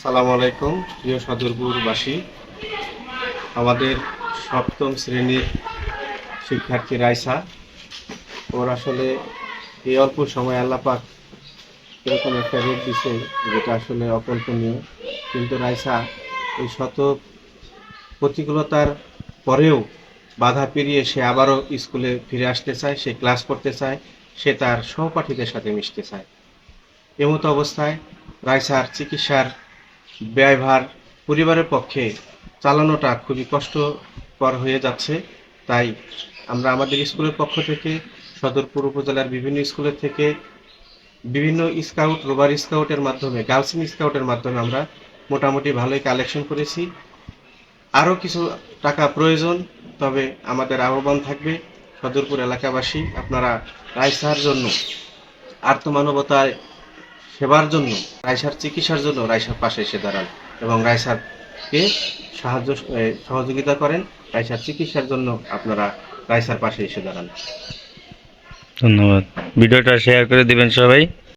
আসসালামু আলাইকুম, প্রিয় সদরপুরবাসী। আমাদের সপ্তম শ্রেণির শিক্ষার্থী রাইসা। ওর আসলে এই অল্প সময় আল্লাপাক এরকম একটা রোগ দিছে যেটা আসলে অকল্পনীয়। কিন্তু রাইসা, এই শত প্রতিকূলতার পরেও বাধা পেরিয়ে সে আবারও স্কুলে ফিরে আসতে চায়, সে ক্লাস করতে চায়, সে তার সহপাঠীদের সাথে মিশতে চায়। এমতো অবস্থায় রাইসার চিকিৎসার ব্যয়ভার পরিবারের পক্ষে চালানোটা খুবই কষ্টকর হয়ে যাচ্ছে। তাই আমরা আমাদের স্কুলের পক্ষ থেকে, সদরপুর উপজেলার বিভিন্ন স্কুলের থেকে, বিভিন্ন স্কাউট রোবার স্কাউটের মাধ্যমে, গার্লস স্কাউটের মাধ্যমে আমরা মোটামুটি ভালোই কালেকশন করেছি। আরও কিছু টাকা প্রয়োজন, তবে আমাদের আহ্বান থাকবে সদরপুর এলাকাবাসী, আপনারা রাইসার জন্য আর্তমানবতায় সেবার জন্য, রাইসার চিকিৎসার জন্য রাইসার পাশে এসে দাঁড়ান এবং রাইসারকে সাহায্য সহযোগিতা করেন। রাইসার চিকিৎসার জন্য আপনারা রাইসার পাশে এসে দাঁড়ান। ধন্যবাদ। ভিডিওটা শেয়ার করে দিবেন সবাই।